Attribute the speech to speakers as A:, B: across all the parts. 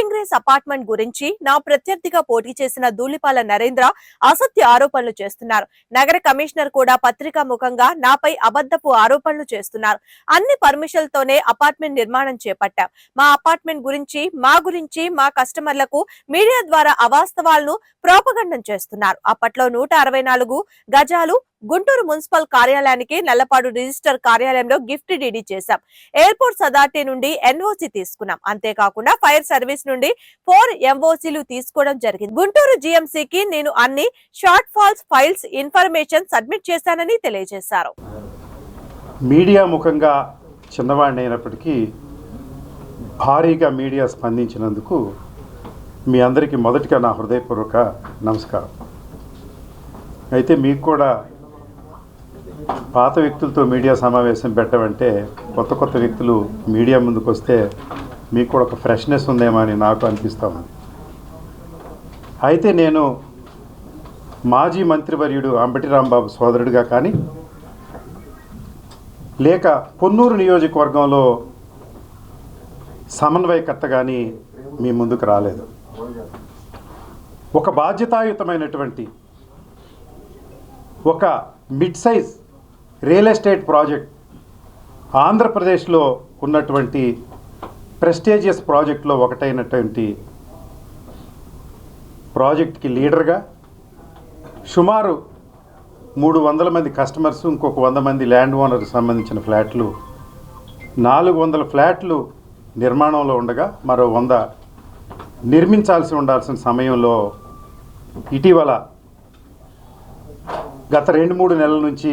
A: Apartment గురించి నా ప్రత్యర్థిగా పోటీ చేసిన దూలిపాల నరేంద్ర అసత్య ఆరోపణలు చేస్తున్నారు. నగర కమిషనర్ కూడా పత్రికా ముఖంగా నాపై అబద్ధపు ఆరోపణలు చేస్తున్నారు. అన్ని పర్మిషన్లతోనే అపార్ట్మెంట్ నిర్మాణం చేపట్టాం. మా అపార్ట్మెంట్ గురించి మా గురించి మా కస్టమర్లకు మీడియా ద్వారా అవాస్తవాలను ప్రోపగండం చేస్తున్నారు. అప్పట్లో నూట అరవై నాలుగు గజాలు గుంటూరు మున్సిపల్ కార్యాలయానికి నల్లపాడు రిజిస్టర్ కార్యాలయంలో గిఫ్ట్ డీడీ చేశాం. ఎయిర్పోర్ట్స్ అథారిటీ నుండి ఎన్ఓసి తీసుకున్నాం. అంతేకాకుండా ఫైర్ సర్వీస్ నుండి ఫోర్ ఎంఓసీలు తీసుకోవడం జరిగింది. గుంటూరు జిఎంసీకి నేను అన్ని short falls files information submit చేశానని తెలియజేశారు.
B: మీడియా ముఖంగా చిన్నవాడిని అయినప్పటికీ భారీగా మీడియా స్పందించినందుకు మీ అందరికీ మొదటిగా నా హృదయపూర్వక నమస్కారం. అయితే మీకు కూడా పాత వ్యక్తులతో మీడియా సమావేశం పెట్టమంటే కొత్త కొత్త వ్యక్తులు మీడియా ముందుకు వస్తే మీకు కూడా ఒక ఫ్రెష్నెస్ ఉందేమో అని నాకు అనిపిస్తూ ఉంది. అయితే నేను మాజీ మంత్రివర్యుడు అంబటి రాంబాబు సోదరుడిగా కానీ లేక పొన్నూరు నియోజకవర్గంలో సమన్వయకర్త కానీ మీ ముందుకు రాలేదు. ఒక బాధ్యతాయుతమైనటువంటి ఒక mid size real estate project ఆంధ్రప్రదేశ్లో ఉన్నటువంటి ప్రెస్టేజియస్ ప్రాజెక్టులో ఒకటైనటువంటి ప్రాజెక్ట్కి లీడర్గా సుమారు మూడు వందల మంది కస్టమర్స్ ఇంకొక వంద మంది ల్యాండ్ ఓనర్కి సంబంధించిన ఫ్లాట్లు నాలుగు వందల ఫ్లాట్లు నిర్మాణంలో ఉండగా మరో వంద నిర్మించాల్సి ఉండాల్సిన సమయంలో ఇటీవల గత రెండు మూడు నెలల నుంచి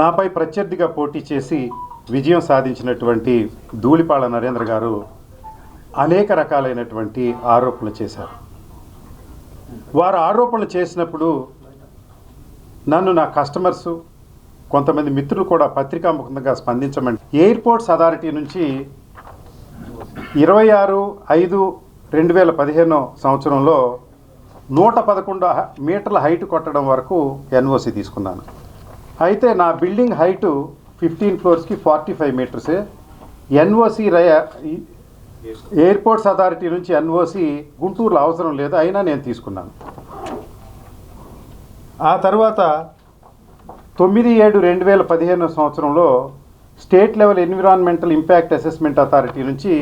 B: నాపై ప్రత్యర్థిగా పోటీ చేసి విజయం సాధించినటువంటి ధూళిపాళ నరేంద్ర గారు అనేక రకాలైనటువంటి ఆరోపణలు చేశారు. వారు ఆరోపణలు చేసినప్పుడు నన్ను నా కస్టమర్స్ కొంతమంది మిత్రులు కూడా పత్రికాముఖంగా స్పందించమని ఎయిర్పోర్ట్స్ అథారిటీ నుంచి ఇరవై ఆరు ఐదు రెండు వేల పదిహేనో సంవత్సరంలో నూట పదకొండు మీటర్ల హైట్ కొట్టడం వరకు ఎన్ఓసి తీసుకున్నాను. అయితే నా బిల్డింగ్ హైటు ఫిఫ్టీన్ ఫ్లోర్స్కి ఫార్టీ ఫైవ్ మీటర్సే. ఎన్ఓసి రయ ఎయిర్పోర్ట్స్ అథారిటీ నుంచి ఎన్ఓసి గుంటూరులో అవసరం లేదు అయినా నేను తీసుకున్నాను. ఆ తర్వాత తొమ్మిది ఏడు రెండు వేల పదిహేను సంవత్సరంలో state level environmental impact assessment authority నుంచి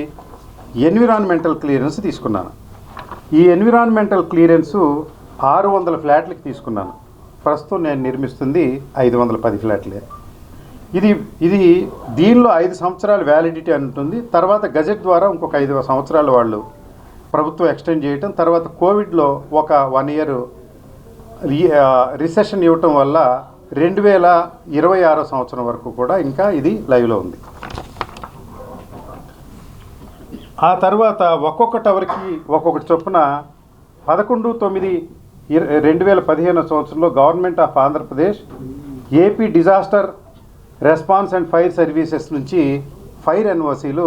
B: ఎన్విరాన్మెంటల్ క్లియరెన్స్ తీసుకున్నాను. ఈ ఎన్విరాన్మెంటల్ క్లియరెన్సు ఆరు వందల ఫ్లాట్లకి తీసుకున్నాను. ప్రస్తుతం నేను నిర్మిస్తుంది ఐదు వందల పది ఫ్లాట్లే. ఇది ఇది దీనిలో ఐదు సంవత్సరాలు వ్యాలిడిటీ అని ఉంటుంది. తర్వాత గజెట్ ద్వారా ఇంకొక ఐదు సంవత్సరాలు వాళ్ళు ప్రభుత్వం ఎక్స్టెండ్ చేయటం. తర్వాత కోవిడ్లో ఒక వన్ ఇయర్ రిసెషన్ ఇవ్వటం వల్ల రెండు వేల ఇరవై ఆరో సంవత్సరం వరకు కూడా ఇంకా ఇది లైవ్లో ఉంది. ఆ తర్వాత ఒక్కొక్క టవర్కి ఒక్కొక్కటి చొప్పున పదకొండు తొమ్మిది రెండు వేల పదిహేను సంవత్సరంలో government of Andhra Pradesh AP disaster response and fire services నుంచి ఫైర్ ఎన్ఓసీలు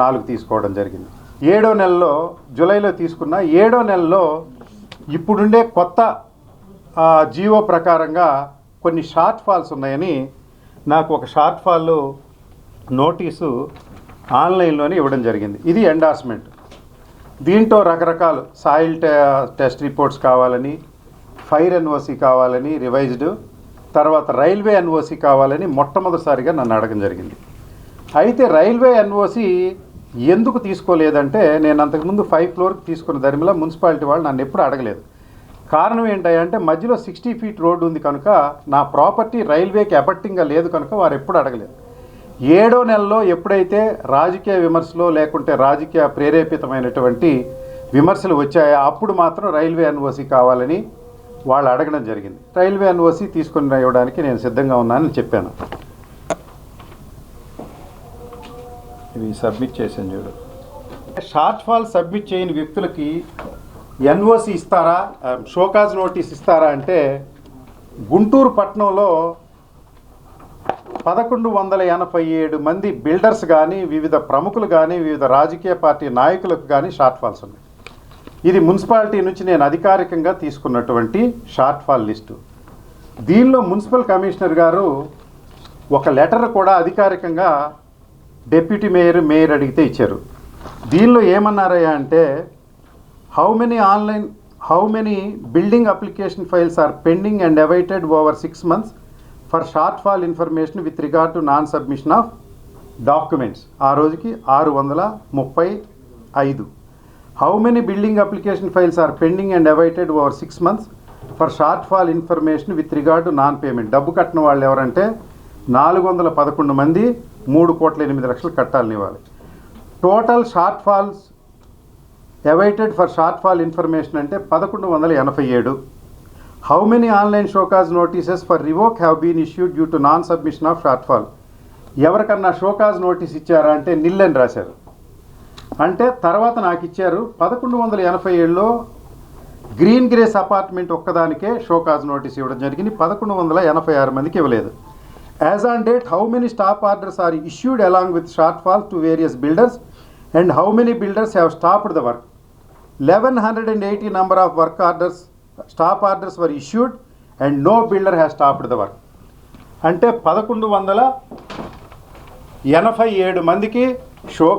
B: నాలుగు తీసుకోవడం జరిగింది. ఏడో నెలలో జూలైలో తీసుకున్న ఏడో నెలలో ఇప్పుడుండే కొత్త జీవో ప్రకారంగా కొన్ని షార్ట్ ఫాల్స్ ఉన్నాయని నాకు ఒక షార్ట్ ఫాల్ నోటీసు ఆన్లైన్లోనే ఇవ్వడం జరిగింది. ఇది ఎండార్స్మెంట్. దీంట్లో రకరకాలు సాయిల్ టె టెస్ట్ రిపోర్ట్స్ కావాలని ఫైర్ ఎన్ఓసి కావాలని రివైజ్డ్ తర్వాత రైల్వే ఎన్ఓసి కావాలని మొట్టమొదటిసారిగా నన్ను అడగడం జరిగింది. అయితే రైల్వే ఎన్ఓసి ఎందుకు తీసుకోలేదంటే నేను అంతకుముందు ఫైవ్ ఫ్లోర్కి తీసుకున్న ధర్మిలా మున్సిపాలిటీ వాళ్ళు నన్ను ఎప్పుడు అడగలేదు. కారణం ఏంటంటే మధ్యలో సిక్స్టీ ఫీట్ రోడ్డు ఉంది కనుక నా ప్రాపర్టీ రైల్వేకి అబట్టింగ్గా లేదు కనుక వారు ఎప్పుడు అడగలేదు. ఏడో నెలలో ఎప్పుడైతే రాజకీయ విమర్శలు లేకుంటే రాజకీయ ప్రేరేపితమైనటువంటి విమర్శలు వచ్చాయో అప్పుడు మాత్రం రైల్వే ఎన్ఓసి కావాలని వాళ్ళు అడగడం జరిగింది. రైల్వే ఎన్ఓసి తీసుకుని ఇవ్వడానికి నేను సిద్ధంగా ఉన్నానని చెప్పాను. ఇవి సబ్మిట్ చేశాను చూడు. షార్ట్ ఫాల్ సబ్మిట్ చేయని వ్యక్తులకి ఎన్ఓసి ఇస్తారా? షోకాజ్ నోటీస్ ఇస్తారా అంటే గుంటూరు పట్టణంలో పదకొండు వందల ఎనభై ఏడు మంది బిల్డర్స్ కానీ వివిధ ప్రముఖులు కానీ వివిధ రాజకీయ పార్టీ నాయకులకు కానీ షార్ట్ ఫాల్స్ ఉన్నాయి. ఇది మున్సిపాలిటీ నుంచి నేను అధికారికంగా తీసుకున్నటువంటి షార్ట్ ఫాల్ లిస్టు. దీనిలో మున్సిపల్ కమిషనర్ గారు ఒక లెటర్ కూడా అధికారికంగా డెప్యూటీ మేయర్ మేయర్ అడిగితే ఇచ్చారు. దీనిలో ఏమన్నారయ్యా అంటే how many online how many building application files are pending and awaited over six months for short fall information with regard to non submission of documents. ఆ రోజుకి ఆరు వందల ముప్పై ఐదు. How many building application files are pending and awaited over six months for short fall information with regard to non payment డబ్బు కట్టిన వాళ్ళు ఎవరంటే నాలుగు వందల పదకొండు మంది మూడు కోట్ల ఎనిమిది లక్షలు కట్టాలని ఇవ్వాలి. Total short falls awaited for short fall information అంటే పదకొండు వందల ఎనభై ఏడు. How many online show cause notices for revoke have been issued due to non submission of short fall ఎవరికన్నా షోకాజ్ నోటీస్ ఇచ్చారా అంటే నిల్ అని రాశారు. అంటే తర్వాత నాకు ఇచ్చారు పదకొండు వందల ఎనభై ఏడులో గ్రీన్ గ్రేస్ అపార్ట్మెంట్ ఒక్కదానికే షోకాజ్ నోటీస్ ఇవ్వడం జరిగింది. పదకొండు వందల ఎనభై ఆరు మందికి ఇవ్వలేదు. As on date how many stop orders are issued along with shortfall to various builders and how many builders have stopped the work eleven hundred and eighty number of work orders stop orders were issued and no builder has stopped the work. అంటే పదకొండు వందల ఎనభై ఏడు మందికి షోకా